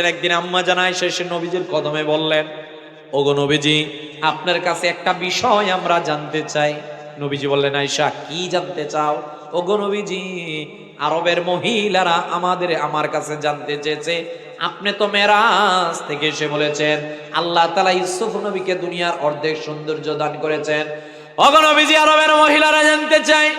একদিন আম্মা জানায়, শেষে নবীজির কদমে বললেন, ওগো নবীজি, আপনার কাছে একটা বিষয় আমরা জানতে চাই। নবীজি বললেন আয়সা কি জানতে চাও? ওগো নবীজি, আরবের মহিলারা আমাদের, আমার কাছে জানতে চেয়েছে। আপনি তো মেরাজ থেকে এসে বলেছেন, আল্লাহ তালা ইউসুফ নবীকে দুনিয়ার অর্ধেক সৌন্দর্য দান করেছেন। ওগো নবীজি, আরবের মহিলারা জানতে চায়,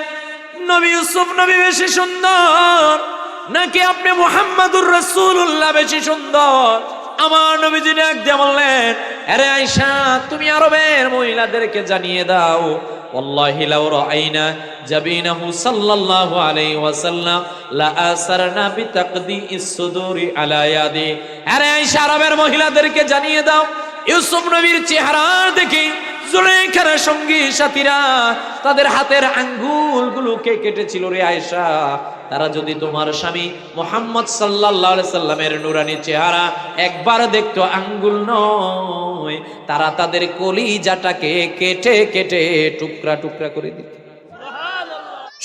নবী ইউসুফ নবী বেশি সুন্দর। নাকি আপনি মুহাম্মাদুর রাসূলুল্লাহ বেশি সুন্দর? আমার নবীজি ডাক দিয়ে বললেন, আরে আয়েশা, তুমি আরবের মহিলাদেরকে জানিয়ে দাও। রাআইনা জাবিনাহু সাল্লাল্লাহু আলাইহি ওয়াসাল্লাম, লা আসারনা বিতাকদিইস সুদুরি আলা ইয়াদি। আরে আরবের মহিলাদেরকে জানিয়ে দাও। ইউসুফ নবীর চেহারা দেখে। জুলেখার সঙ্গী সাথীরা, তাদের হাতের কেটেছিল রে তারা যদি তোমার স্বামী মোহাম্মদ সাল্লামের নুরানি চেহারা একবার আঙ্গুল নয়, তারা তাদের কলিজাটাকে কেটে কেটে টুকরা টুকরা করে দিত।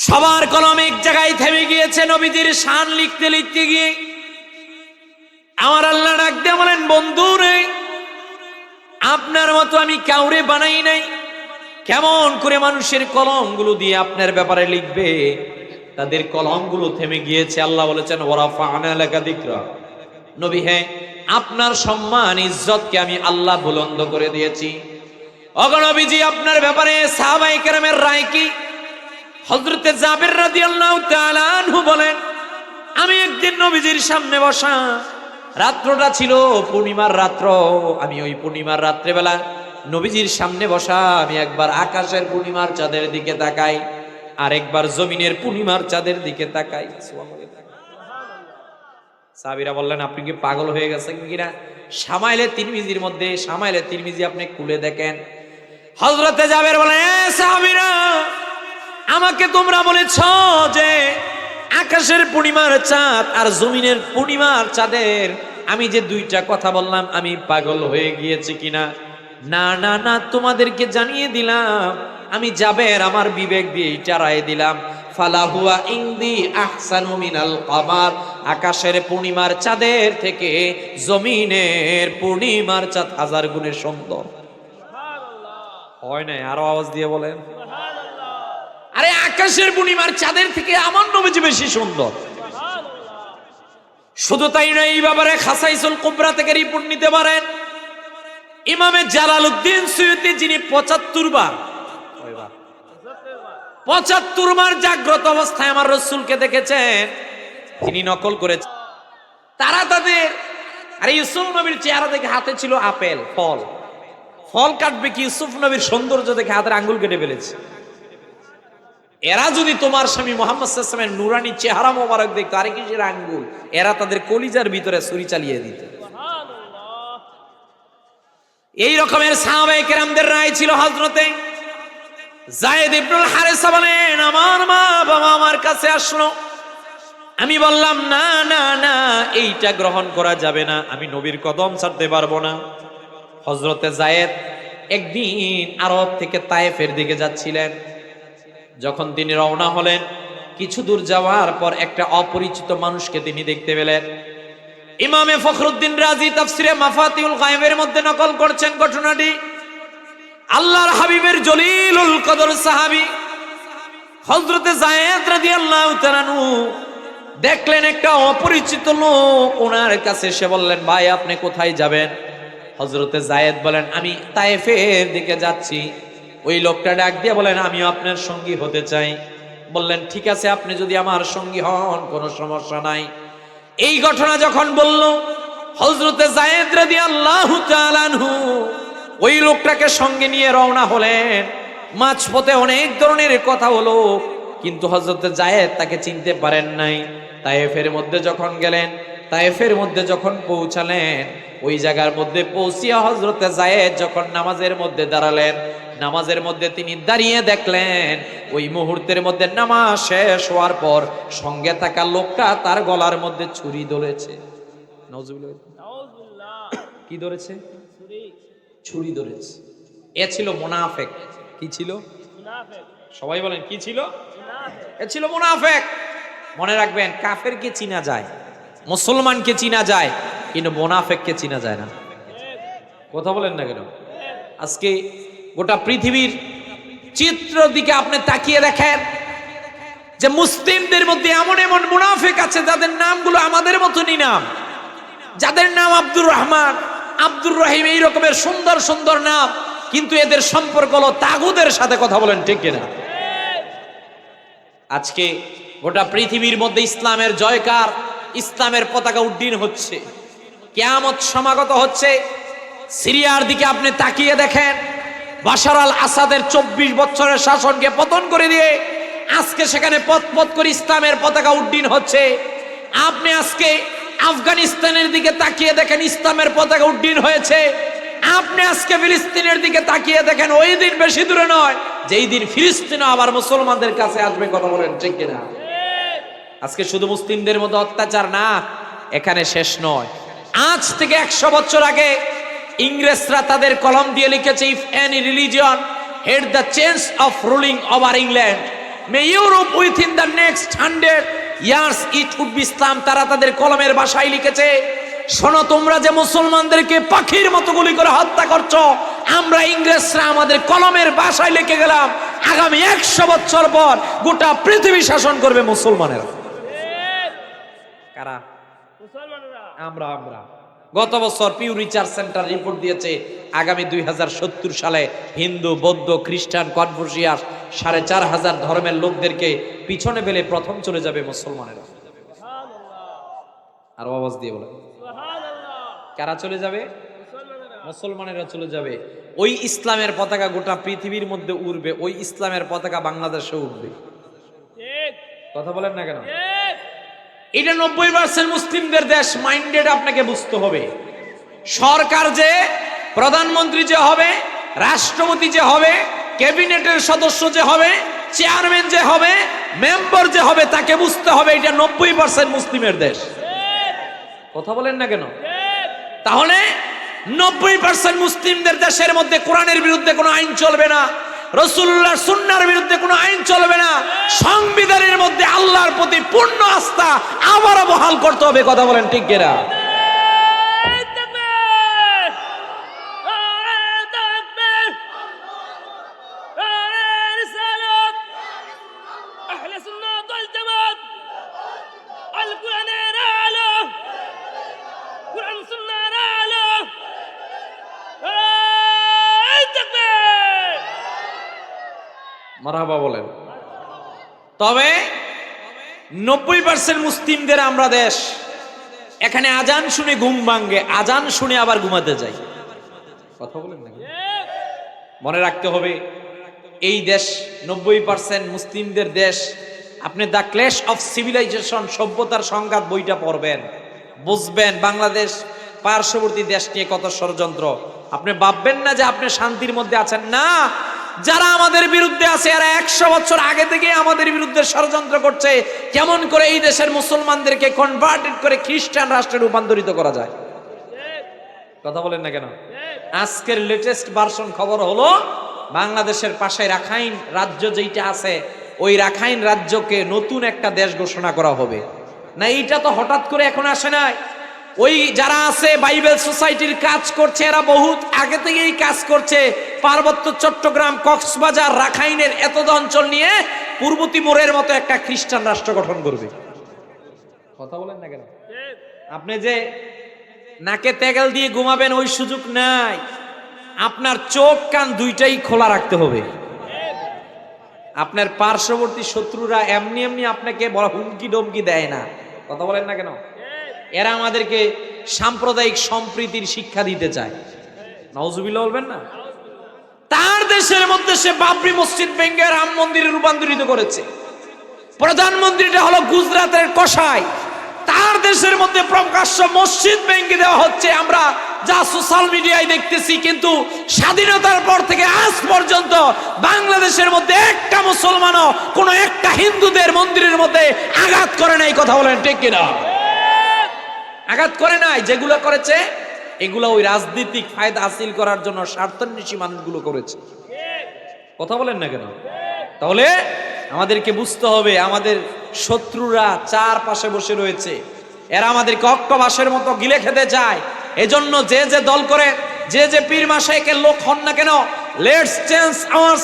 সবার কলম এক জায়গায় থেমে গিয়েছে নবীজির শান লিখতে লিখতে গিয়ে। আমার আল্লাহ ডাক দিয়ে বলেন বন্ধু রে আপনার মতো আমি কাউরে বানাই নাই। কেমন করে মানুষের কলমগুলো দিয়ে আপনার ব্যাপারে লিখবে? তাদের কলমগুলো থেমে গিয়েছে, আল্লাহ বলেছেন ওরা ফানা দিকরা নবী হ্যাঁ আপনার সম্মান, ইজ্জতকে আমি আল্লাহ বুলন্দ করে দিয়েছি। অগণবীজি আপনার ব্যাপারে সাহাবাই কেরামের রায় কি? হজরতে জাবের রাদিয়াল্লাহু তাআলা বলেন, আমি একদিন নবীজির সামনে বসা রাত্রটা ছিল পূর্ণিমার রাত্র। আমি ওই পূর্ণিমার রাত্রেবেলা নবীজির সামনে বসা, আমি একবার আকাশের পূর্ণিমার চাঁদের দিকে তাকাই আর একবার জমিনের পূর্ণিমার চাঁদের দিকে তাকাই। সাবিরা বললেন, আপনি কি পাগল হয়ে গেছেন কিনা সামাইলে তিরমিজির মধ্যে, সামাইলে তিরমিজি আপনি খুলে দেখেন। হজরতে যাবের বলে "এ সাহাবীরা, আমাকে তোমরা বলেছ যে আকাশের পূর্ণিমার চাঁদ আর জমিনের পূর্ণিমার চাঁদের, আমি যে দুইটা কথা বললাম, আমি পাগল হয়ে গিয়েছি কিনা? না না না, তোমাদেরকে জানিয়ে দিলাম, আমি যাবের আমার বিবেক দিয়ে এটা রায় দিলাম। ফালাহুয়া ইংদি আহসানু মিনাল কামার, আকাশের পূর্ণিমার চাঁদের থেকে জমিনের পূর্ণিমার চাঁদ হাজার গুণের সুন্দর। হয় নাই? আরও আওয়াজ দিয়ে বলেন। আরে আকাশের পূর্ণিমার চাঁদের থেকে আমার নবীজি বেশি সুন্দর। শুধু তাই নয়, এই ব্যাপারে খাসাইসুল কুবরা থেকে রিপোর্ট নিতে পারেন। ইমামে জালাল উদ্দিন সুয়ুতি যিনি পঁচাত্তর বার পঁচাত্তর বার জাগ্রত অবস্থায় আমার রসুলকে দেখেছেন, তিনি নকল করেছেন। তারা তাদের, আরে ইউসুফ নবীর চেহারা দেখে হাতে ছিল আপেল, ফল। ফল কাটবে কি ইউসুফ নবীর সৌন্দর্য দেখে হাতের আঙ্গুল কেটে ফেলেছে। এরা যদি তোমার স্বামী মোহাম্মদ সাল্লামের নুরানি চেহারা মোবারক দেখতো আরে কিসের আঙ্গুল? এরা তাদের কলিজার ভিতরে ছুরি চালিয়ে দিত। এই রকমের সাহাবায়ে কেরামদের রায় ছিল হজরতে জায়েদ ইবনুল হারেসা বলেন আমার মা বাবা আমার কাছে আসলো। আমি বললাম না না না এইটা গ্রহণ করা যাবে না। আমি নবীর কদম ছাড়তে পারব না। হজরতে জায়েদ একদিন আরব থেকে তায়েফের দিকে যাচ্ছিলেন। যখন তিনি রওনা হলেন, কিছু দূর যাওয়ার পর একটা অপরিচিত মানুষকে তিনি দেখতে পেলেন। ইমামে ফখরুদ্দিন রাজি তাফসিরে মাফাতিউল গায়েবের মধ্যে নকল করছেন ঘটনাটি। আল্লাহর হাবিবের জলিলুল কদর সাহাবী হযরতে যায়েদ রাদিয়াল্লাহু তাআলা দেখলেন একটা অপরিচিত লোক। ওনার কাছে সে বললেন, ভাই, আপনি কোথায় যাবেন? হযরতে যায়েদ বলেন, আমি তায়েফের দিকে যাচ্ছি। ওই লোকটা ডাক দিয়ে বলেন, আমিও আপনার সঙ্গী হতে চাই। বললেন, ঠিক আছে, আপনি যদি আমার সঙ্গী হন, কোনো সমস্যা নাই। এই ঘটনা যখন বলল হজরতে ওই লোকটাকে সঙ্গে নিয়ে রওনা হলেন। মাঝপথে অনেক ধরনের কথা হলো, কিন্তু হজরতে জায়েদ তাকে চিনতে পারেন নাই। তায়েফের মধ্যে যখন গেলেন, তায়েফের মধ্যে যখন পৌঁছালেন, ওই জায়গার মধ্যে পৌঁছিয়া হজরতে জায়েদ যখন নামাজের মধ্যে দাঁড়ালেন নামাজের মধ্যে তিনি দাঁড়িয়ে দেখলেন। ওই মুহূর্তের মধ্যে নামাজ শেষ হওয়ার পর সঙ্গে থাকা লোকটা তার গলার মধ্যে ছুরি ধরেছে। কি ধরেছে? ছুরি ধরেছে। এ ছিল মোনাফেক। কি ছিল? সবাই বলেন, কি ছিল? এ ছিল মোনাফেক। মনে রাখবেন কাফের কাফেরকে চিনা যায়, মুসলমানকে চিনা যায়, কিন্তু মোনাফেককে চিনা যায় না। কথা বলেন না কেন? আজকে গোটা পৃথিবীর চিত্র দিকে আপনি তাকিয়ে দেখেন যে মুসলিমদের মধ্যে এমন এমন মুনাফিক আছে যাদের নামগুলো আমাদের মতনই নাম। যাদের নাম আব্দুর রহমান, আব্দুর রহিম এই রকমের সুন্দর সুন্দর নাম, কিন্তু এদের সম্পর্ক হলো তাগুদের সাথে কথা বলেন ঠিক কিনা। আজকে গোটা পৃথিবীর মধ্যে ইসলামের জয়কার, ইসলামের পতাকা উড্ডীন হচ্ছে। কেয়ামত সমাগত হচ্ছে। সিরিয়ার দিকে আপনি তাকিয়ে দেখেন। বাশার আল আসাদের চব্বিশ বছরের শাসনকে পতন করে দিয়ে আজকে সেখানে পথ পথ করে ইসলামের পতাকা উড্ডীন হচ্ছে। আপনি আজকে আফগানিস্তানের দিকে তাকিয়ে দেখেন ইসলামের পতাকা উড্ডীন হয়েছে। আপনি আজকে ফিলিস্তিনের দিকে তাকিয়ে দেখেন ওই দিন বেশি দূরে নয়, যেই দিন ফিলিস্তিনও আবার মুসলমানদের কাছে আসবে কথা বলেন, ঠিক কিনা? আজকে শুধু মুসলিমদের মধ্যে অত্যাচার না, এখানে শেষ নয়। আজ থেকে একশো বছর আগে ইংরেজরা তাদের কলম দিয়ে লিখেছে if any religion had the change of ruling over England may Europe within the next hundred years it would be Islam তারা তাদের কলমের ভাষায় লিখেছে শোনো তোমরা যে মুসলমানদেরকে পাখির মতো গুলি করে হত্যা করছ আমরা ইংরেজরা আমাদের কলমের ভাষায় লিখে গেলাম আগামী একশো বছর পর গোটা পৃথিবী শাসন করবে মুসলমানেরা। কারা? আমরা আমরা। গত বছর পিউ রিসার্চ সেন্টার রিপোর্ট দিয়েছে আগামী দুই সালে হিন্দু বৌদ্ধ খ্রিস্টান কনফুসিয়াস সাড়ে চার হাজার ধর্মের লোকদেরকে পিছনে ফেলে প্রথম চলে যাবে মুসলমানেরা। আর আওয়াজ দিয়ে বলে কারা চলে যাবে? মুসলমানেরা চলে যাবে। ওই ইসলামের পতাকা গোটা পৃথিবীর মধ্যে উড়বে ওই ইসলামের পতাকা বাংলাদেশে উঠবে কথা বলেন না কেন? এটা নব্বই পার্সেন্ট মুসলিমদের দেশ মাইন্ডেড আপনাকে বুঝতে হবে। সরকার যে, প্রধানমন্ত্রী যে হবে, রাষ্ট্রপতি যে হবে, ক্যাবিনেটের সদস্য যে হবে, চেয়ারম্যান যে হবে, মেম্বার যে হবে, তাকে বুঝতে হবে এটা নব্বই পার্সেন্ট মুসলিমের দেশ। কথা বলেন না কেন? তাহলে নব্বই পার্সেন্ট মুসলিমদের দেশের মধ্যে কোরআনের বিরুদ্ধে কোনো আইন চলবে না। রসুল্লাহ সুন্নার বিরুদ্ধে কোনো আইন চলবে না। সংবিধানের মধ্যে আল্লাহর প্রতি পূর্ণ আস্থা আবারও বহাল করতে হবে, কথা বলেন ঠিক কিনা? মারাবা বলেন। তবে নব্বই পার্সেন্ট মুসলিমদের আমরা দেশ। এখানে আজান শুনে ঘুম ভাঙ্গে আজান শুনে আবার ঘুমাতে যাই। কথা বলেন না মনে রাখতে হবে, এই দেশ, নব্বই পার্সেন্ট মুসলিমদের দেশ, আপনি দ্য ক্লেশ অফ সিভিলাইজেশন, সভ্যতার সংঘাত বইটা পড়বেন, বুঝবেন বাংলাদেশ পার্শ্ববর্তী দেশ নিয়ে কত ষড়যন্ত্র। আপনি ভাববেন না যে আপনি শান্তির মধ্যে আছেন। না যারা আমাদের বিরুদ্ধে আছে, এরা একশো বছর আগে থেকে আমাদের বিরুদ্ধে ষড়যন্ত্র করছে। কেমন করে এই দেশের মুসলমানদেরকে কনভার্টেড করে খ্রিস্টান রাষ্ট্রে রূপান্তরিত করা যায়? কথা বলেন না কেন? আজকের লেটেস্ট ভার্সন খবর হলো, বাংলাদেশের পাশে রাখাইন রাজ্য যেইটা আছে, ওই রাখাইন রাজ্যকে নতুন একটা দেশ ঘোষণা করা হবে। না, এইটা তো হঠাৎ করে এখন আসে নাই। ওই যারা আছে বাইবেল সোসাইটির কাজ করছে, এরা বহুত আগে থেকেই কাজ করছে। পার্বত্য চট্টগ্রাম, কক্সবাজার, রাখাইনের এত অঞ্চল নিয়ে পূর্ব তিমুরের মতো একটা খ্রিস্টান রাষ্ট্র গঠন করবে। কথা বলেন না কেন? আপনি যে নাকে তেগেল দিয়ে ঘুমাবেন, ওই সুযোগ নাই। আপনার চোখ, কান দুইটাই খোলা রাখতে হবে। আপনার পার্শ্ববর্তী শত্রুরা এমনি এমনি আপনাকে বড় হুমকি ডমকি দেয় না। কথা বলেন না কেন? এরা আমাদেরকে সাম্প্রদায়িক সম্প্রীতির শিক্ষা দিতে চায়। নওজুবিল্লাহ বলবেন না? তার দেশের মধ্যে সে বাবরি মসজিদ ভেঙ্গে রাম মন্দিরে রূপান্তরিত করেছে। প্রধানমন্ত্রীটা হলো গুজরাটের কসাই। তার দেশের মধ্যে প্রকাশ্য মসজিদ ভেঙে দেওয়া হচ্ছে। আমরা যা সোশ্যাল মিডিয়ায় দেখতেছি, কিন্তু স্বাধীনতার পর থেকে আজ পর্যন্ত বাংলাদেশের মধ্যে একটা মুসলমানও কোনো একটা হিন্দুদের মন্দিরের মধ্যে আঘাত করে নাই, কথা বলেন ঠিক কিনা? আঘাত করে নাই, যেগুলো করেছে, এগুলো ওই রাজনৈতিক ফায়দা হাসিল করার জন্য স্বার্থান্বেষী মানুষগুলো করেছে। কথা বলেন না কেন? তাহলে আমাদেরকে বুঝতে হবে, আমাদের শত্রুরা চার পাশে বসে রয়েছে। এরা আমাদেরকে অক্টোবাসের মতো গিলে খেতে চায়। এজন্য যে যে দল করে, যে যে পীর মাসাইকের লোক হন না কেন লেটস চেঞ্জ আওয়ার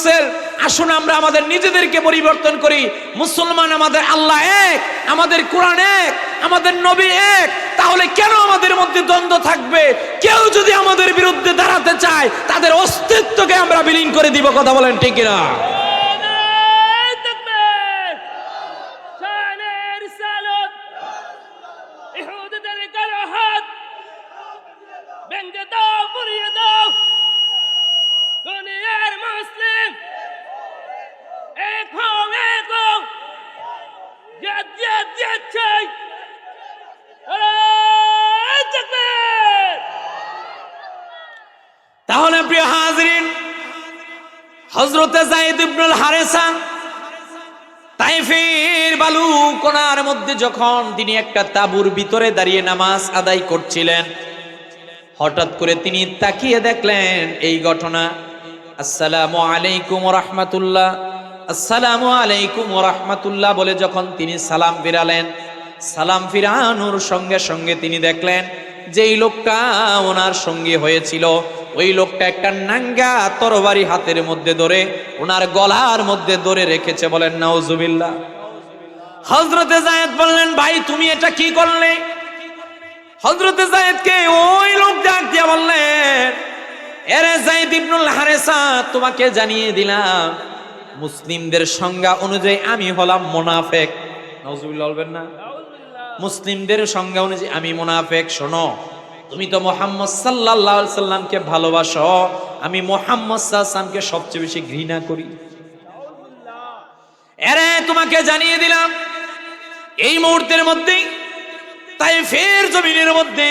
আসুন আমরা আমাদের নিজেদেরকে পরিবর্তন করি। মুসলমান আমাদের আল্লাহ এক, আমাদের কোরআন এক, আমাদের নবী এক। তাহলে কেন আমাদের মধ্যে দ্বন্দ্ব থাকবে? কেউ যদি আমাদের বিরুদ্ধে দাঁড়াতে চায়, তাদের অস্তিত্বকে আমরা বিলীন করে দিব। কথা বলেন ঠিক না নারায় তাকবীর শানে রিসালাত ইহুদিদের কালো হাত ভেঙে দাও পুড়িয়ে দাও দুনিয়ার মুসলিম এক হও এক হও জিয়াদ জিয়াদ জিয়াদ চাই নারায় তাকবীর তাহলে প্রিয় হাজরিন হজরতে জাইদ ইবনুল হারেসা তাইফের বালু কোনার মধ্যে যখন তিনি একটা তাবুর ভিতরে দাঁড়িয়ে নামাজ আদায় করছিলেন, হঠাৎ করে তিনি তাকিয়ে দেখলেন এই ঘটনা। আসসালামু আলাইকুম রহমাতুল্লাহ আসসালামু আলাইকুম রহমাতুল্লাহ বলে যখন তিনি সালাম ফিরালেন, সালাম ফিরানোর সঙ্গে সঙ্গে তিনি দেখলেন যেই লোকটা ওনার সঙ্গে হয়েছিল। ওই লোকটা একটা নাঙ্গা তরবারি হাতের মধ্যে ধরে, ওনার গলার মধ্যে ধরে রেখেছে বলেন, নাউজুবিল্লাহ। হজরতে জায়েদ বললেন, ভাই, তুমি এটা কি করলে? হজরতে জায়েদকে ওই লোক ডাক দিয়া বললেন, এরে জায়েদ ইবনুল হারেসা, তোমাকে জানিয়ে দিলাম, মুসলিমদের সংজ্ঞা অনুযায়ী আমি হলাম মোনাফেক। নাউজুবিল্লাহ বলবেন না। মুসলিমদের সংজ্ঞা অনুযায়ী আমি মোনাফেক, শোনো, তুমি তো মোহাম্মদ আলাইহি সাল্লামকে ভালোবাসো, আমি মোহাম্মদ সাল্লামকে সবচেয়ে বেশি ঘৃণা করি। এরে, তোমাকে জানিয়ে দিলাম এই মুহূর্তের মধ্যেই তাই ফের জমিনের মধ্যে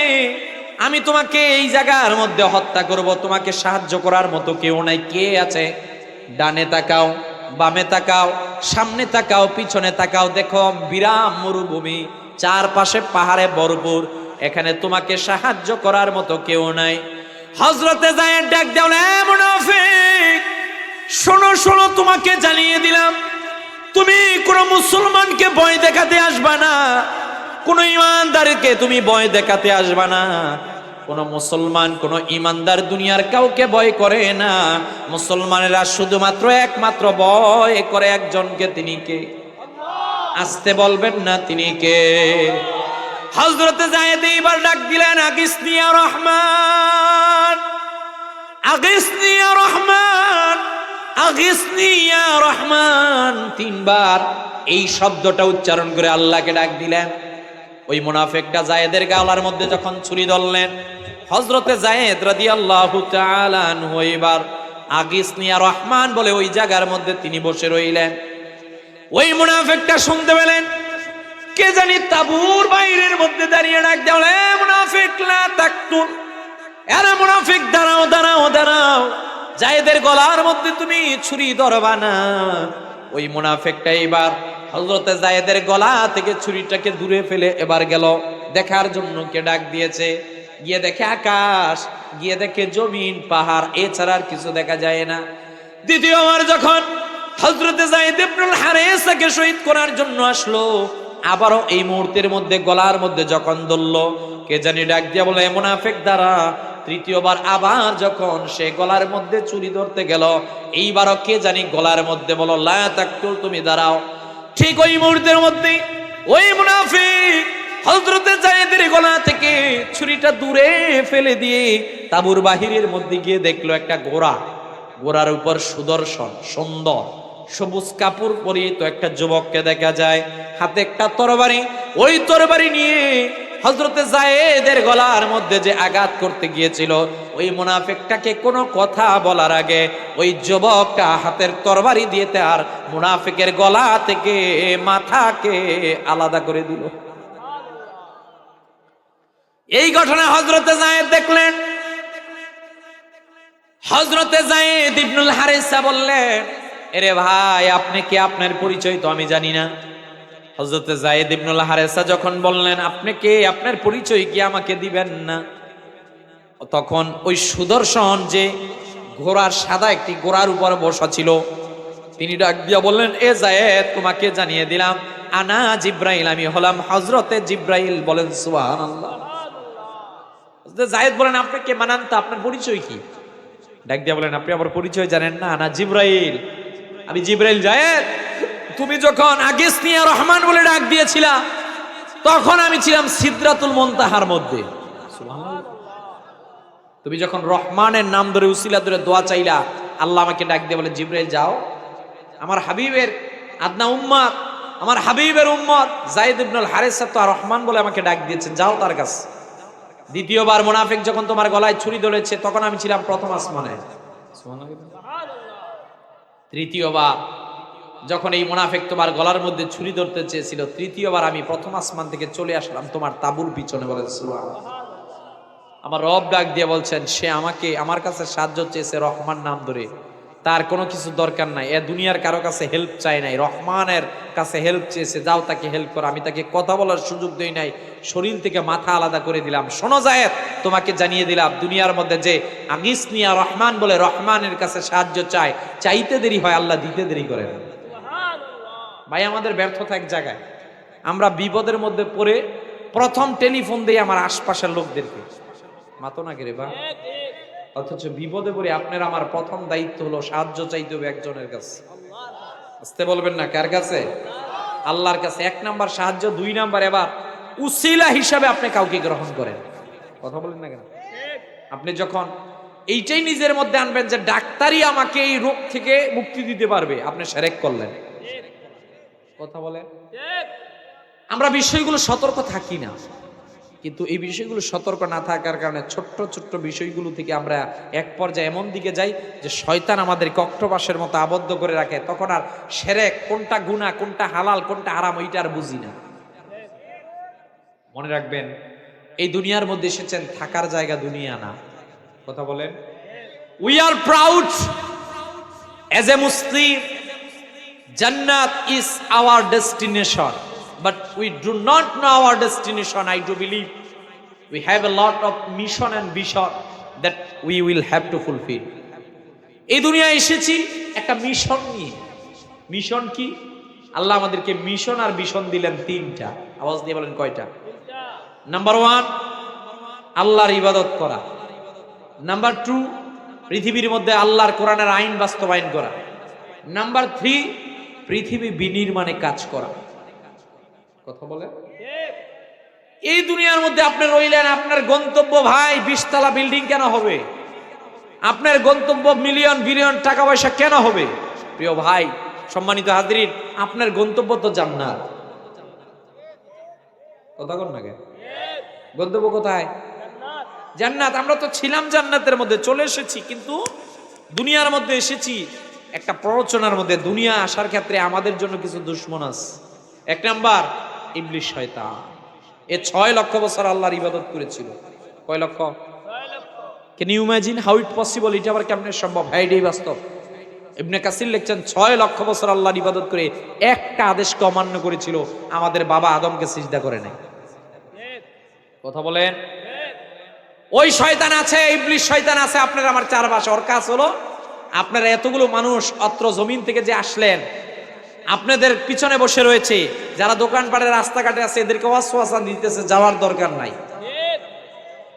আমি তোমাকে এই জায়গার মধ্যে হত্যা করব, তোমাকে সাহায্য করার মতো কেউ নাই। কে আছে? ডানে তাকাও, বামে তাকাও, সামনে তাকাও, পিছনে তাকাও। দেখো, বিরাম মরুভূমি, চারপাশে পাহাড়ে বরপুর এখানে তোমাকে সাহায্য করার মতো কেউ নাই। হজরতে যায় ডাক দেও না মুনাফিক, শোনো শোনো, তোমাকে জানিয়ে দিলাম তুমি কোন মুসলমানকে ভয় দেখাতে আসবা না। কোন ইমানদারকে তুমি ভয় দেখাতে আসবা না। কোন মুসলমান, কোন ইমানদার দুনিয়ার কাউকে ভয় করে না। মুসলমানেরা শুধুমাত্র একমাত্র ভয় করে একজনকে, তিনি কে? আসতে বলবেন না, তিনি কে? হজরতে জায়েদ এইবার ডাক দিলেন আগিসনিয়া রহমান আগিসনিয়া রহমান। রহমান। তিনবার এই শব্দটা উচ্চারণ করে আল্লাহকে ডাক দিলেন। ওই মুনাফেকটা জায়েদের গাওলার মধ্যে যখন ছুরি ধরলেন হজরতে জায়েদ তাআলা আনহু এবার আগিসনিয়া রহমান বলে ওই জায়গার মধ্যে তিনি বসে রইলেন। ওই মুনাফেকটা শুনতে পেলেন, কে জানি তাবুর বাইরের মধ্যে দাঁড়িয়ে ডাক দেওয়া মুনাফিক, লা তাকতুল। আরে মুনাফিক, দাঁড়াও দাঁড়াও দাঁড়াও। জায়েদের গলার মধ্যে তুমি ছুরি ধরবা না। ওই মুনাফিকটা এবার হযরতে জায়েদের গলা থেকে ছুরিটাকে দূরে ফেলে এবার গেল। দেখার জন্য কে ডাক দিয়েছে? গিয়ে দেখে আকাশ, গিয়ে দেখে জমিন, পাহাড়, এছাড়া আর কিছু দেখা যায় না। দ্বিতীয়বার যখন হজরতে জায়েদ ইবনুল হারেসাকে শহীদ করার জন্য আসলো, আবারও এই মুহূর্তের মধ্যে গলার মধ্যে যখন ধরল, কে জানি ডাক দিয়া বলে মুনাফেক দ্বারা তৃতীয়বার আবার যখন সে গলার মধ্যে চুরি ধরতে গেল, এইবারও কে জানি গলার মধ্যে বলো, লা তাকতুল, তুমি দাঁড়াও। ঠিক ওই মুহূর্তের মধ্যে ওই মুনাফিক হজরতে জায়েদের গলা থেকে ছুরিটা দূরে ফেলে দিয়ে তাবুর বাহিরের মধ্যে গিয়ে দেখল একটা ঘোড়া ঘোড়ার উপর সুদর্শন, সুন্দর, সবুজ কাপড় পরিয়ে তো একটা যুবককে দেখা যায়। হাতে একটা তরবারি, ওই তরবারি নিয়ে হজরতে জায়েদের গলার মধ্যে যে আঘাত করতে গিয়েছিল, ওই মুনাফিকটাকে কোনো কথা বলার আগে ওই যুবকটা হাতের তরবারি দিয়ে তার মুনাফিকের গলা থেকে মাথাকে আলাদা করে দিল। এই ঘটনা হজরতে জায়েদ দেখলেন। হজরতে জায়েদ ইবনুল হারিসা বললেন, এরে ভাই, আপনি কি আপনার পরিচয় তো আমি জানি না? হজরতে জায়েদ ইবনুল হারেসা যখন বললেন, আপনি কে? আপনার পরিচয় কি? আমাকে দিবেন না। তখন ওই সুদর্শন যে ঘোড়ার সাদা একটি ঘোড়ার উপরে বসা ছিল, তিনি ডাক দিয়া বললেন, এ জায়েদ তোমাকে জানিয়ে দিলাম, আনা জিব্রাইল, আমি হলাম হজরতে জিব্রাইল। বলেন হযরত জায়েদ বলেন, আপনি কে? মানান তো, আপনার পরিচয় কি? ডাক দিয়া বলেন, আপনি আমার পরিচয় জানেন না, আনা জিব্রাইল। আমি জিব্রাইল জায়েদ তুমি যখন আগেস নিয়ে রহমান বলে ডাক দিয়েছিলা তখন আমি ছিলাম সিদ্রাতুল মুনতাহার মধ্যে। তুমি যখন রহমানের নাম ধরে উসিলা ধরে দোয়া চাইলা আল্লাহ আমাকে ডাক দিয়ে বলে জিব্রাইল যাও। আমার হাবিবের আদনা উম্মাদ আমার হাবিবের উম্মত জাইদ ইবনুল হারেসা তো আর রহমান বলে আমাকে ডাক দিয়েছেন যাও তার কাছে। দ্বিতীয়বার মুনাফিক যখন তোমার গলায় ছুরি ধরেছে তখন আমি ছিলাম প্রথম আসমানে। তৃতীয়বার যখন এই মুনাফিক তোমার গলার মধ্যে ছুরি ধরতে চেয়েছিল, তৃতীয়বার আমি প্রথম আসমান থেকে চলে আসলাম তোমার তাবুর পিছনে বলে আমার রব ডাক দিয়ে বলছেন, সে আমাকে, আমার কাছে সাহায্য চেয়েছে রহমান নাম ধরে। তার কোনো কিছু দরকার নাই, এ দুনিয়ার কারও কাছে হেল্প চাই নাই। রহমানের কাছে হেল্প চেয়েছে, যাও তাকে হেল্প করো। আমি তাকে কথা বলার সুযোগ দেই নাই, শরীর থেকে মাথা আলাদা করে দিলাম। শোনো জায়েদ, তোমাকে জানিয়ে দিলাম, দুনিয়ার মধ্যে যে আগিস নিয়া রহমান বলে রহমানের কাছে সাহায্য চায়, চাইতে দেরি হয়, আল্লাহ দিতে দেরি করে না। ভাই, আমাদের ব্যর্থতা এক জায়গায়। আমরা বিপদের মধ্যে পড়ে প্রথম টেলিফোন দিই আমার আশপাশের লোকদেরকে। মাতো না রে বা। অথচ বিপদে পড়ে আপনার আমার প্রথম দায়িত্ব হলো সাহায্য চাইতে হবে একজনের কাছে। আসতে বলবেন না, কার কাছে? আল্লাহর কাছে। এক নাম্বার সাহায্য, দুই নাম্বার এবার উসিলা হিসাবে আপনি কাউকে গ্রহণ করেন। কথা বলেন না কেন? আপনি যখন এইটাই নিজের মধ্যে আনবেন যে ডাক্তারই আমাকে এই রোগ থেকে মুক্তি দিতে পারবে, আপনি সেরেক করলেন। কথা বলেন আমরা বিষয়গুলো সতর্ক থাকি না। কিন্তু এই বিষয়গুলো সতর্ক না থাকার কারণে ছোট্ট ছোট্ট বিষয়গুলো থেকে আমরা এক পর্যায়ে এমন দিকে যাই যে শয়তান আমাদের কক্টবাসের মতো আবদ্ধ করে রাখে। তখন আর সেরেক কোনটা গুণা কোনটা হালাল কোনটা হারাম ওইটা আর বুঝি না। মনে রাখবেন এই দুনিয়ার মধ্যে এসেছেন থাকার জায়গা দুনিয়া না। কথা বলেন। We are proud as a Muslim Jannat is our destination, but we do not know our destination. I do believe. We have a lot of mission and vision that we will have to fulfill. এই দুনিয়ায় এসেছি একটা mission নিয়ে। Mission কি? আল্লাহ আমাদেরকে mission আর vision দিলেন তিনটা। আওয়াজ দিয়ে বলেন কয়টা? নাম্বার ওয়ান আল্লাহর ইবাদত করা। নাম্বার টু পৃথিবীর মধ্যে আল্লাহর কোরআনের আইন বাস্তবায়ন করা। নাম্বার থ্রি পৃথিবী বিনির্মাণে কাজ করা। কথা বলে? এই দুনিয়ার মধ্যে আপনি রইলেন আপনার গন্তব্য ভাই বিশতলা বিল্ডিং কেন হবে? আপনার গন্তব্য মিলিয়ন বিলিয়ন টাকা পয়সা কেন হবে? প্রিয় ভাই সম্মানিত হাজরিন আপনার গন্তব্য তো জান্নাত। কথা কর না কেন? গন্তব্য কোথায়? জান্নাত। আমরা তো ছিলাম জান্নাতের মধ্যে চলে এসেছি কিন্তু দুনিয়ার মধ্যে এসেছি একটা প্ররোচনার মধ্যে দুনিয়া আসার ক্ষেত্রে আমাদের জন্য কিছু দুশ্মন আছে। এক নাম্বার, ইবলিশ শয়তান। এ ছয় লক্ষ বছর আল্লাহর ইবাদত করেছিল। কয় lakh? Can you imagine how it possible এটা আবার কেমন সম্ভব? হ্যাঁ বাস্তব। ইবনে কাসির লিখছেন, ছয় লক্ষ বছর আল্লাহর ইবাদত করে একটা আদেশকে অমান্য করেছিল, আমাদের বাবা আদমকে সিজদা করে নাই। কথা বলেন? ওই শয়তান আছে, ইবলিশ শয়তান আছে, আপনার আমার চারপাশে, ওর কাজ হলো আপনারা এতগুলো মানুষ অত্র জমিন থেকে যে আসলেন, আপনাদের পিছনে বসে রয়েছে, যারা দোকানপাটে রাস্তাঘাটে আছে, এদেরকে ওয়াসওয়াসা দিতেছে, যাওয়ার দরকার নাই।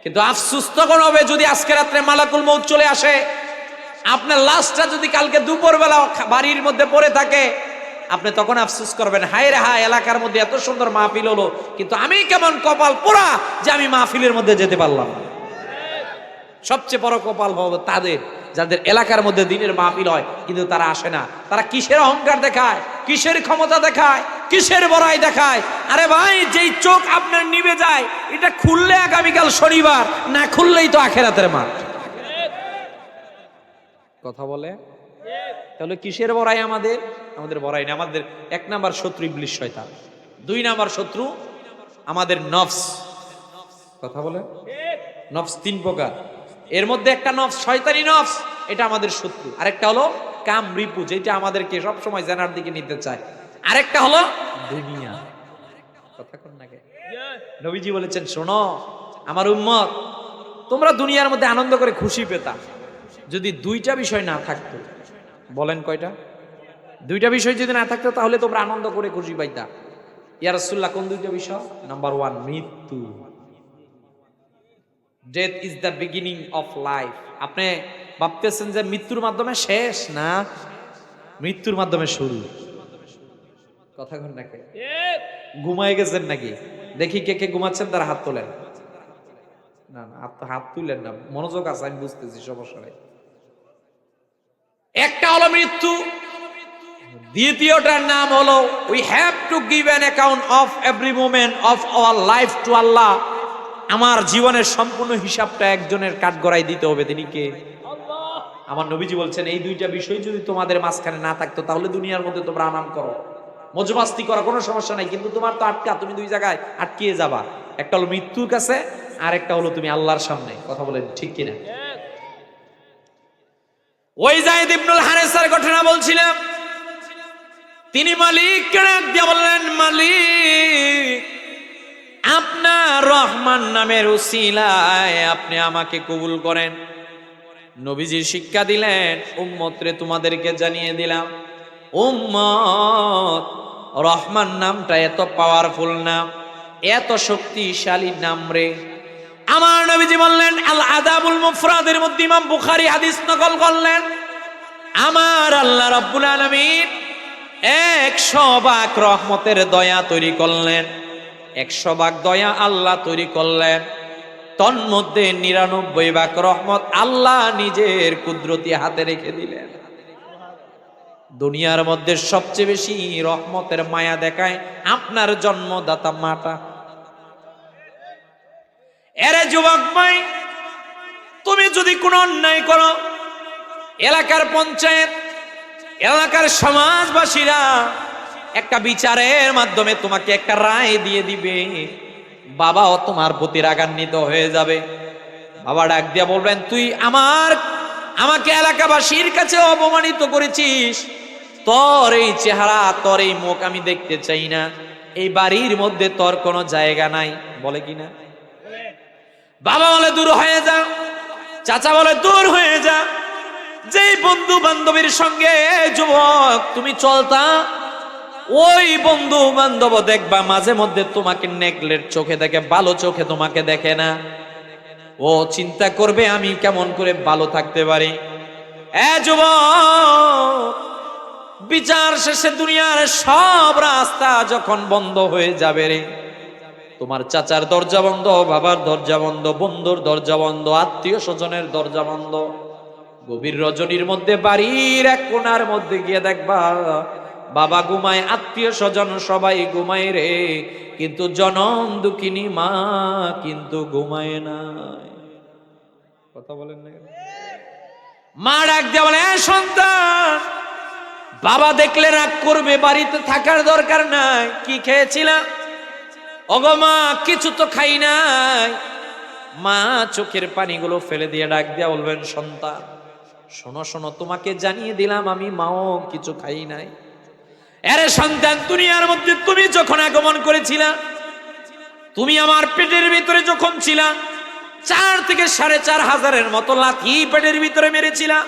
কিন্তু আফসুস তখন হবে যদি আজকে রাত্রে মালাকুল মৌত চলে আসে, আপনার লাশটা যদি কালকে দুপুরবেলা বাড়ির মধ্যে পড়ে থাকে, আপনি তখন আফসুস করবেন, হায় রে হায়, এলাকার মধ্যে এত সুন্দর মাহফিল হলো, কিন্তু আমি কেমন কপাল পোড়া যে আমি মাহফিলের মধ্যে যেতে পারলাম সবচেয়ে বড় কপাল হবে তাদের। যাদের এলাকার মধ্যে দিনের মাহফিল হয়, কিন্তু তারা আসে না। তারা কিসের অহংকার দেখায়? কিসের ক্ষমতা দেখায়? কিসের বড়াই দেখায়? আরে ভাই, যেই চোখ আপনার নিবে যায়, এটা খুললে আগামীকাল শনিবার, না খুললেই তো আখেরাতের মাঠ। কথা বলে? তাহলে কিসের বড়াই আমাদের? আমাদের বড়াই না, আমাদের এক নাম্বার শত্রু ইবলিশ শয়তান। দুই নাম্বার শত্রু আমাদের নফস। কথা বলে? নফস তিন প্রকার। এর মধ্যে একটা নফস, শয়তানি নফস, এটা আমাদের শত্রু। আরেকটা হলো কাম রিপু যেটা আমাদেরকে সব সময় জানার দিকে নিতে চায়। আরেকটা হলো দুনিয়া। কথা কোন নাকি নবীজি বলেছেন, শোনো, আমার উম্মত, তোমরা দুনিয়ার মধ্যে আনন্দ করে খুশি পেতাম যদি দুইটা বিষয় না থাকতো, বলেন কয়টা? দুইটা বিষয় যদি না থাকতো, তাহলে তোমরা আনন্দ করে খুশি পাইতা। ইয়ারসুল্লাহ কোন দুইটা বিষয়? নাম্বার ওয়ান, মৃত্যু। Death is the beginning of life আপনি ভাবতেছেন যে মৃত্যুর মাধ্যমে শেষ? না। মৃত্যুর মাধ্যমে শুরু। কথা কন নাকি ঘুমায় গেছেন নাকি? দেখি কে কে ঘুমাচ্ছেন তার হাত তোলেন। না না হাত তুলেন না। মনোযোগ আছে আমি বুঝতেছি সমস্যা নেই। একটা হলো মৃত্যু। দ্বিতীয়টার নাম হলো we have to give an account of every moment of our life to Allah আমার জীবনের সম্পূর্ণ হিসাবটা একজনের কাঠগড়াই দিতে হবে তিনি কে? আমার নবীজি বলছেন এই দুইটা বিষয় যদি তোমাদের মাঝখানে না থাকতো তাহলে দুনিয়ার মধ্যে তোমরা আনাম করো। মজমাস্তি করা কোনো সমস্যা নাই কিন্তু তোমার তো আটকা তুমি দুই জায়গায় আটকিয়ে যাবা। একটা হলো মৃত্যুর কাছে আর একটা হলো তুমি আল্লাহর সামনে। কথা বলেন ঠিক কিনা? ঠিক ওই জায়দ ইবনুল হারেসার ঘটনা বলছিলাম। তিনি মালিক ডাক দিয়ে বললেন মালিক আপনার রহমান নামের উসিলায় আপনি আমাকে কবুল করেন। নবীজি শিক্ষা দিলেন, উম্মতরে তোমাদেরকে জানিয়ে দিলাম, উম্মত, রহমান নামটা এত পাওয়ারফুল নাম, এত শক্তিশালী নাম রে। আমার নবীজি বললেন, আল আদাবুল মুফরাদের মধ্যে ইমাম বুখারী হাদিস নকল করলেন। আমার আল্লাহ রাব্বুল আলামিন একশো ভাগ রহমতের দয়া তৈরি করলেন। একশো ভাগ দয়া আল্লাহ তৈরি করলেন। তন্মধ্যে নিরানব্বই ভাগ রহমত আল্লাহ নিজের কুদরতি হাতে রেখে দিলেন। দুনিয়ার মধ্যে সবচেয়ে বেশি রহমতের মায়া দেখায় আপনার জন্মদাতা মাটা। এরে যুবক ভাই, তুমি যদি কোনো অন্যায় করো, এলাকার পঞ্চায়েত, এলাকার সমাজবাসীরা একটা বিচারের মাধ্যমে তোমাকে একটা রায় দিয়ে দিবে। বাবাও তোমার প্রতি রাগান্বিত হয়ে যাবে। বাবা ডাক দিয়া বলবেন, তুই আমার, আমাকে এলাকাবাসীর কাছে অপমানিত করেছিস। তোর এই চেহারা, তোর এই মুখ আমি দেখতে চাই না। এই বাড়ির মধ্যে তোর কোনো জায়গা নাই। বলে কি না? বাবা বলে, দূর হয়ে যা। চাচা বলে, দূর হয়ে যা। যেই বন্ধু বান্ধবীর সঙ্গে যুবক, তুমি চলতা ওই বন্ধু বান্ধব দেখবা মাঝে মধ্যে তোমাকে নেকলেট চোখে দেখে, ভালো চোখে তোমাকে দেখে না। ও চিন্তা করবে আমি কেমন করে ভালো থাকতে পারি। বিচার শেষে দুনিয়ার সব রাস্তা যখন বন্ধ হয়ে যাবে রে। তোমার চাচার দরজা বন্ধ, বাবার দরজা বন্ধ, বন্ধুর দরজা বন্ধ, আত্মীয় স্বজনের দরজা বন্ধ। গভীর রজনীর মধ্যে বাড়ির এক কোণার মধ্যে গিয়ে দেখবা বাবা ঘুমায়, আত্মীয় স্বজন সবাই ঘুমায় রে। কিন্তু জনম দুঃখিনী মা কিন্তু ঘুমায় নাই। কথা বলেন না মা ডাক দিয়ে বলে, "এ সন্তান, বাবা দেখলে রাগ করবে, বাড়িতে থাকার দরকার নাই। কি খেয়েছিলাম? ওগো মা, কিছু তো খাই নাই। মা চোখের পানিগুলো ফেলে দিয়ে ডাক দিয়া বলবেন, সন্তান, শোনো শোনো, তোমাকে জানিয়ে দিলাম, আমি মাও কিছু খাই নাই। আরে সন্তান, দুনিয়ার মধ্যে তুমি যখন আগমন করেছিলা, তুমি আমার পেটের ভিতরে যখন ছিলা, চার থেকে সাড়ে চার হাজারের মতো লাথি পেটের ভিতরে মেরেছিলা,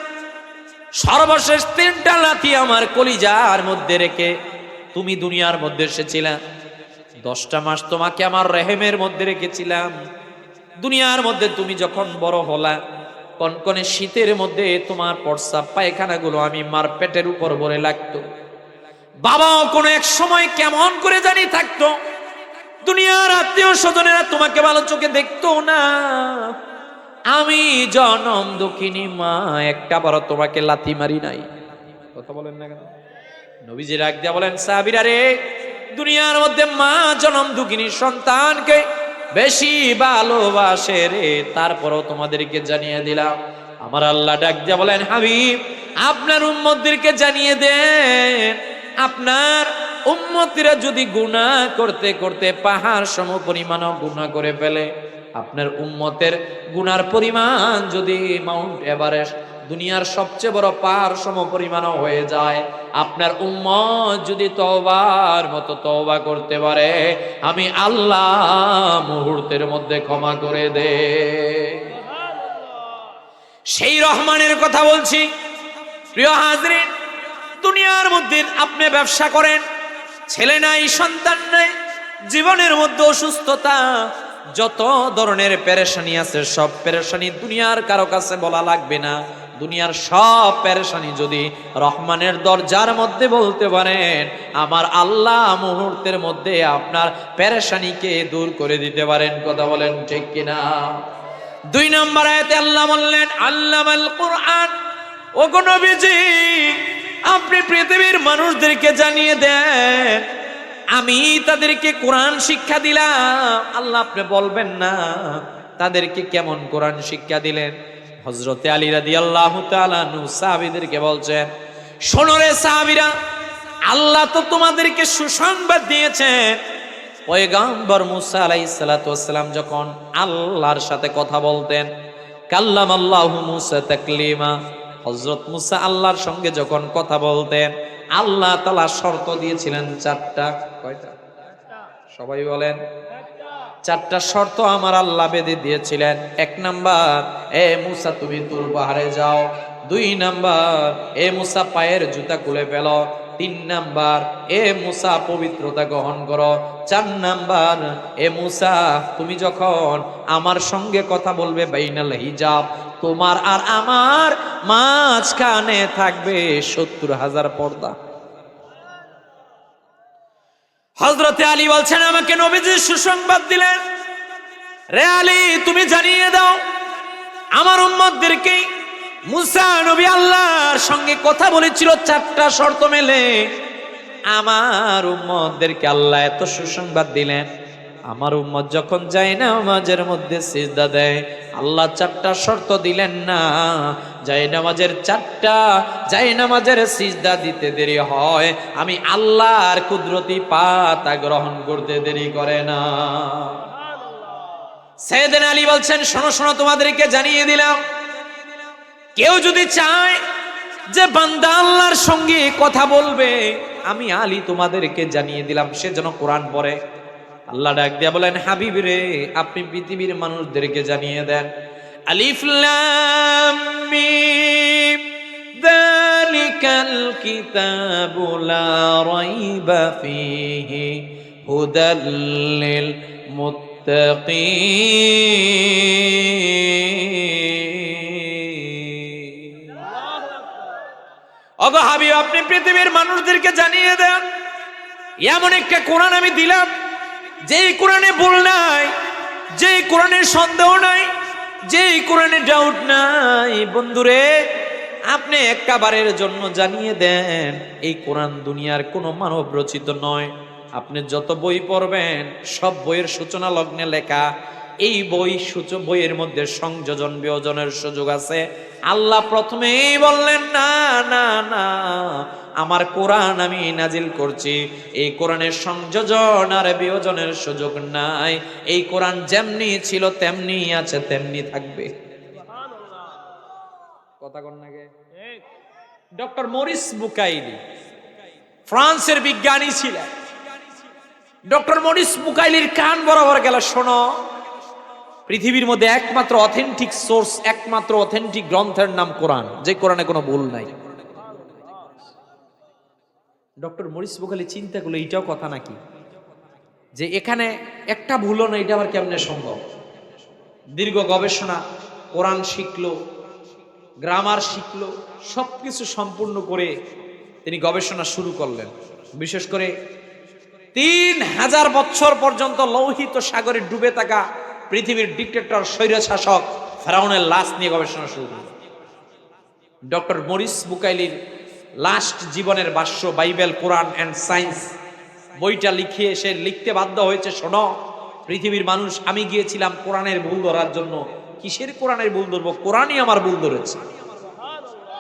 সর্বশেষ তিনটা লাথি আমার কলিজার মধ্যে রেখে তুমি দুনিয়ার মধ্যে এসেছিলা। দশটা মাস তোমাকে আমার রেহেমের মধ্যে রেখেছিলাম। দুনিয়ার মধ্যে তুমি যখন বড় হলা, কনকনে শীতের মধ্যে তোমার পর্সা, পায়খানাগুলো আমি মার পেটের উপর ভরে লাগতো। বাবাও কোনো এক সময় কেমন করে জানি থাকতো। দুনিয়ার আত্মীয় স্বজনেরা তোমাকে ভালো চোখে দেখতো না। আমি জনম দুঃখিনী মা, একটা বড় তোমাকে লাথি মারি নাই। কথা বলেন না কেন? নবীজি রাগ দিয়া বলেন, সাহাবিরা রে, দুনিয়ার মধ্যে মা জনম দুঃখিনী সন্তানকে বেশি ভালোবাসে রে, তারপরও তোমাদেরকে জানিয়ে দিলাম। আমার আল্লাহ ডাক দিয়া বলেন, হাবিব, আপনার উম্মতদেরকে জানিয়ে দেন আপনার উম্মতিরা যদি গুনাহ করতে করতে পাহাড় সম পরিমাণও গুনাহ করে ফেলে, আপনার উম্মতের গুনার পরিমাণ যদি মাউন্ট এভারেস্ট দুনিয়ার সবচেয়ে বড় পাহাড় সম পরিমাণও হয়ে যায়, আপনার উম্মত যদি তওবার মতো তওবা করতে পারে, আমি আল্লাহ মুহূর্তের মধ্যে ক্ষমা করে দে। সেই রহমানের কথা বলছি। প্রিয় হাজরিন দুনিয়ার মধ্যে আপনি ব্যবসা করেন, ছেলে নাই, সন্তান নাই, জীবনের মধ্যে অসুস্থতা, যত ধরনের পেরেশানি আছে, সব পেরেশানি দুনিয়ার কারও কাছে বলা লাগবে না। দুনিয়ার সব পেরেশানি যদি রহমানের দরজার মধ্যে বলতে পারেন, আমার আল্লাহ মুহূর্তের মধ্যে আপনার পেরেশানিকে দূর করে দিতে পারেন। কথা বলেন ঠিক কিনা? দুই নম্বর আয়াতে আল্লাহ বললেন আল্লামাল কোরআন ও নবীজি আপনি পৃথিবীর মানুষদেরকে জানিয়ে দেন। আমি তাদেরকে কোরআন শিক্ষা দিলাম। আল্লাহ আপনি বলবেন না, তাদেরকে কেমন কোরআন শিক্ষা দিলেন? হজরতে আলী রাদি আল্লাহ সাহাবিদেরকে বলছেন, শোনো রে সাহাবিরা, আল্লাহ তো তোমাদেরকে সুসংবাদ দিয়েছেন। পয়গাম্বর মুসা আলাইহিস সালাতু ওয়াসসালাম যখন আল্লাহর সাথে কথা বলতেন কাল্লাম আল্লাহ মুসা তাকলিমা। হযরত মুসা আল্লাহর সঙ্গে যখন কথা বলতেন, আল্লাহ তালা শর্ত দিয়েছিলেন চারটা, কয়টা? সবাই বলেন, চারটা শর্ত আমার আল্লাহ বেঁধে দিয়েছিলেন। এক নাম্বার, এ মুসা তুমি তুর পাহাড়ে যাও। দুই নাম্বার, এ মুসা পায়ের জুতা খুলে ফেলো। তিন নাম্বার, এ মুসা পবিত্রতা গ্রহণ করো। চার নাম্বার, এ মুসা তুমি যখন আমার সঙ্গে কথা বলবে, বাইনাল হিজাব তোমার আর আমার মাঝখানে থাকবে সত্তর হাজার পর্দা। হজরতে আলী বলছেন, আমাকে নবীজি সুসংবাদ দিলেন। রে আলী, তুমি জানিয়ে দাও, আমার উম্মতদেরকে মুসা নবী আল্লাহর সঙ্গে কথা বলেছিল চারটা শর্ত মেলে। আমার উম্মতদেরকে আল্লাহ এত সুসংবাদ দিলেন। আমার উম্মত যখন যায় না মাঝের মধ্যে সিজদা দেয়। আল্লাহ চারটা শর্ত দিলেন না যাই নামাজের চারটা যাই নামাজের সিজদা দিতে দেরি হয়। আমি আল্লাহর কুদরতি পাতা গ্রহণ করতে দেরি করে না। সেদিন আলী বলছেন, শোনো শোনো, তোমাদেরকে জানিয়ে দিলাম, কেউ যদি চায় যে বান্দা আল্লাহর সঙ্গে কথা বলবে, আমি আলী তোমাদেরকে জানিয়ে দিলাম, সে যেন কোরআন পড়ে। আল্লাহ ডাক দিয়া বলেন, হাবিব রে, আপনি পৃথিবীর মানুষদেরকে জানিয়ে দেন। আলিফ লাম মিম যালিকাল কিতাবু লা রাইবা ফীহি, হুদাল লিল মুত্তাকিন। অগো হাবিব, আপনি পৃথিবীর মানুষদেরকে জানিয়ে দেন। এমন একটা কোরআন আমি দিলাম যেই কোরআনে ভুল নাই যেই কোরআনের সন্দেহ নাই যেই কোরআনে ডাউট নাই, বন্ধুরে, আপনি একাবারের জন্য জানিয়ে দেন, এই কোরআন দুনিয়ার কোনো মানব রচিত নয়। আপনি যত বই পড়বেন, সব বইয়ের সূচনা লগ্নে লেখা, এই বই সূচ, বইয়ের মধ্যে সংযোজন, বিয়োজনের সুযোগ আছে। আল্লাহ প্রথমেই বললেন, না না না আমার কোরআন আমি নাজিল করছি। এই কোরআনের সংযোজন আর বিয়োজনের সুযোগ নাই। এই কোরআন যেমনি ছিল তেমনি আছে তেমনি থাকবে। কথা কন নাগে ডক্টর মরিস বুকাইলি ফ্রান্সের বিজ্ঞানী ছিলেন। ডক্টর মরিস বুকাইলির কান বরাবর গেল শোনো। পৃথিবীর মধ্যে একমাত্র অথেন্টিক সোর্স একমাত্র অথেন্টিক গ্রন্থের নাম কোরআন। যে কোরআনে কোনো ভুল নাই। ডক্টর মরিস বুকালি চিন্তা করল, এইটাও কথা নাকি? যে এখানে একটা ভুলও না, এটা আবার কেমনে সম্ভব? দীর্ঘ গবেষণা, কোরআন শিখলো, গ্রামার শিখলো সব কিছু সম্পূর্ণ করে তিনি গবেষণা শুরু করলেন। বিশেষ করে তিন হাজার বছর পর্যন্ত লৌহিত সাগরে ডুবে থাকা পৃথিবীর ডিক্টেটর স্বৈর শাসক ফেরাউনের লাশ নিয়ে গবেষণা শুরু করলেন। ডক্টর মরিস বুকাইলির লাস্ট জীবনের ভাষ্য বাইবেল, কোরআন অ্যান্ড সায়েন্স। বইটা লিখে এসে লিখতে বাধ্য হয়েছে, শোনো, পৃথিবীর মানুষ, আমি গিয়েছিলাম কোরআনের ভুল ধরার জন্য। কিসের কোরআনের ভুল ধরবো? কোরআনই আমার ভুল ধরেছে।